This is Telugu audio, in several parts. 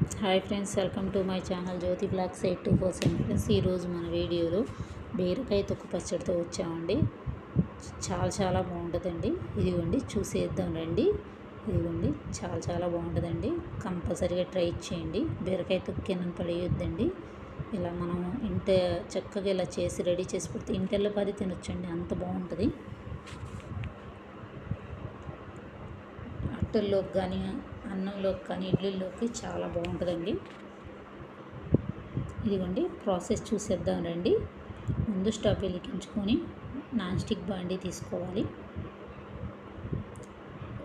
Hi friends welcome to my channel Jyothi blogs eight two four seven. Friends ఈరోజు మన వీడియోలో బీరకాయ తొక్కు పచ్చడితో వచ్చామండి. చాలా చాలా బాగుంటుందండి. ఇదిగోండి చూసేద్దాం రండి. ఇదిగోండి చాలా చాలా బాగుంటుందండి. కంపల్సరీగా ట్రై చేయండి. బీరకాయ తొక్కేనని పడేయొద్దండి ఇలా మనం ఇంట చక్కగా ఇలా చేసి రెడీ చేసి పెడితే ఇంటెల్లో పది తినొచ్చండి. అంత బాగుంటుంది. అట్టల్లోకి కానీ అన్నంలోకి కానీ ఇడ్లీలోకి చాలా బాగుంటుందండి. ఇదిగోండి ప్రాసెస్ చూసేద్దాం రండి. ముందు స్టవ్ వెలిగించుకొని నాన్ స్టిక్ బాండీ తీసుకోవాలి.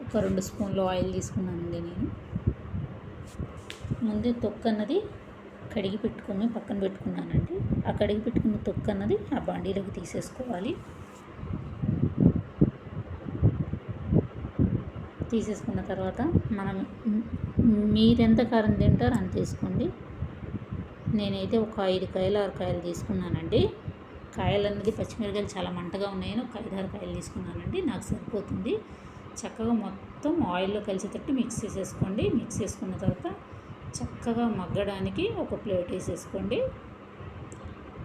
ఒక రెండు స్పూన్లు ఆయిల్ తీసుకున్నానండి నేను. ముందే తొక్కు అన్నది కడిగి పెట్టుకొని పక్కన పెట్టుకున్నానండి. ఆ కడిగి పెట్టుకున్న తొక్కు అన్నది ఆ బాండీలోకి తీసేసుకోవాలి. తీసేసుకున్న తర్వాత మనం మీరెంత కారం తింటారో అంత తీసుకోండి. నేనైతే ఒక ఐదు కాయలు ఆరు కాయలు తీసుకున్నానండి. కాయలు అనేది పచ్చిమిరకాయలు చాలా మంటగా ఉన్నాయని ఒక ఐదు ఆరు కాయలు తీసుకున్నానండి. నాకు సరిపోతుంది. చక్కగా మొత్తం ఆయిల్లో కలిసేటట్టు మిక్స్ చేసేసుకోండి. మిక్స్ చేసుకున్న తర్వాత చక్కగా మగ్గడానికి ఒక ప్లేట్ వేసేసుకోండి.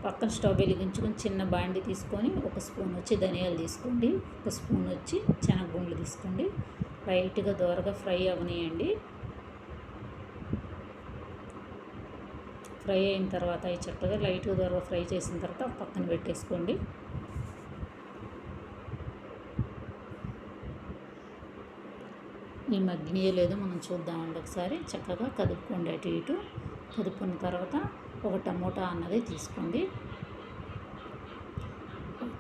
పక్కన స్టవ్ వెలిగించుకొని చిన్న బాండి తీసుకొని ఒక స్పూన్ వచ్చి ధనియాలు తీసుకోండి. ఒక స్పూన్ వచ్చి శనగగుండ్లు తీసుకోండి. లైట్గా దోరగా ఫ్రై అవనియండి ఫ్రై అయిన తర్వాత ఈ చక్కగా లైట్గా దోరగా ఫ్రై చేసిన తర్వాత పక్కన పెట్టేసుకోండి. ఈ మగ్గినయో లేదో మనం చూద్దామండి ఒకసారి. చక్కగా కదుపుకోండి అటు ఇటు. కదుపుకున్న తర్వాత ఒక టమోటా అన్నది తీసుకోండి.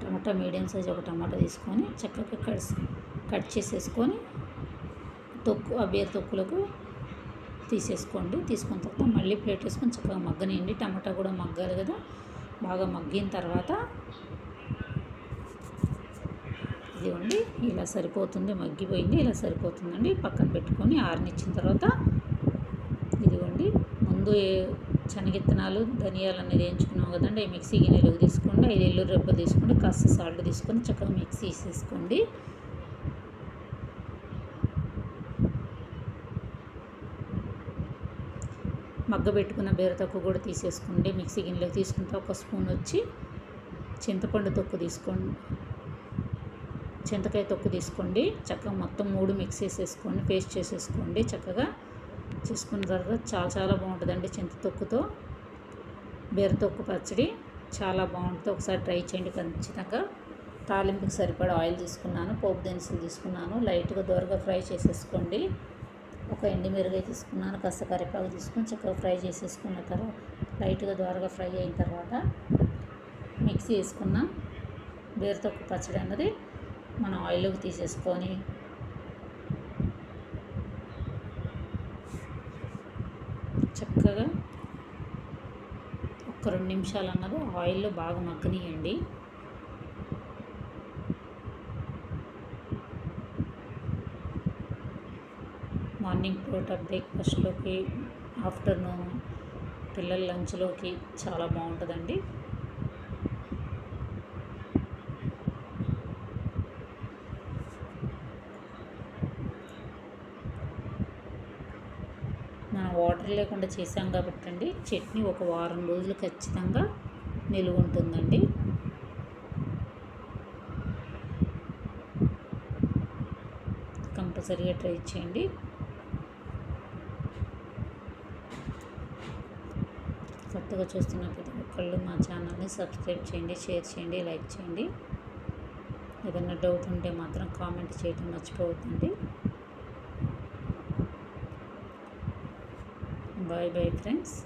టమాటా మీడియం సైజ్ ఒక టమాటా తీసుకొని చక్కగా కట్ కట్ చేసేసుకొని తొక్కు ఆ బీర తొక్కులకు తీసేసుకోండి. తీసుకున్న తర్వాత మళ్ళీ ప్లేట్ వేసుకొని చక్కగా మగ్గనియండి. టమాటా కూడా మగ్గాలి కదా. బాగా మగ్గిన తర్వాత ఇదిగోండి ఇలా సరిపోతుంది. మగ్గిపోయింది ఇలా సరిపోతుందండి. పక్కన పెట్టుకొని ఆరనిచ్చిన తర్వాత ఇదిగోండి ముందు శనగిత్తనాలు ధనియాలు అనేది వేయించుకున్నాం కదండి. మిక్సీ గిన్నెలోకి తీసుకోండి. ఐదు ఎల్లు రెప్ప తీసుకోండి కాస్త సాల్ట్ తీసుకొని చక్కగా మిక్సీ వేసేసుకోండి. మగ్గబెట్టుకున్న బీర తొక్కు కూడా తీసేసుకోండి. మిక్సీ గిన్నెలో తీసుకుంటే ఒక స్పూన్ వచ్చి చింతపండు తొక్కు తీసుకోండి. చింతకాయ తొక్కు తీసుకోండి. చక్కగా మొత్తం మూడు మిక్స్ చేసేసుకోండి. పేస్ట్ చేసేసుకోండి. చక్కగా చేసుకున్న తర్వాత చాలా చాలా బాగుంటుందండి చింత తొక్కుతో. బీర తొక్కు పచ్చడి చాలా బాగుంటుంది. ఒకసారి ట్రై చేయండి ఖచ్చితంగా. తాలింపుకి సరిపడా ఆయిల్ తీసుకున్నాను. పోపు దినుసులు తీసుకున్నాను. లైట్గా దూరగా ఫ్రై చేసేసుకోండి. ఒక ఎండి మిరగాయ తీసుకున్నాను కాస్త కరివేపాకు తీసుకొని చక్కగా ఫ్రై చేసేసుకున్న తర్వాత లైట్గా ద్వారగా ఫ్రై అయిన తర్వాత మిక్సీ వేసుకున్న బీరతొక్కు పచ్చడి అన్నది మనం ఆయిల్లోకి తీసేసుకొని చక్కగా ఒక రెండు నిమిషాలు అన్నది ఆయిల్లో బాగా మగ్గనియండి. మార్నింగ్ పూట బ్రేక్ఫాస్ట్లోకి ఆఫ్టర్నూన్ పిల్లల లంచ్లోకి చాలా బాగుంటుందండి. మనం వాటర్ లేకుండా చేసాం కాబట్టి అండి చట్నీ ఒక వారం రోజులు ఖచ్చితంగా నిలువ ఉంటుందండి. కంపల్సరీగా ట్రై చేయండి. కొత్తగా చూస్తున్న ప్రతి ఒక్కళ్ళు మా ఛానల్ని సబ్స్క్రైబ్ చేయండి షేర్ చేయండి లైక్ చేయండి. ఏదైనా డౌట్ ఉంటే మాత్రం కామెంట్ చేయడం మర్చిపోవద్దండి. Bye bye friends.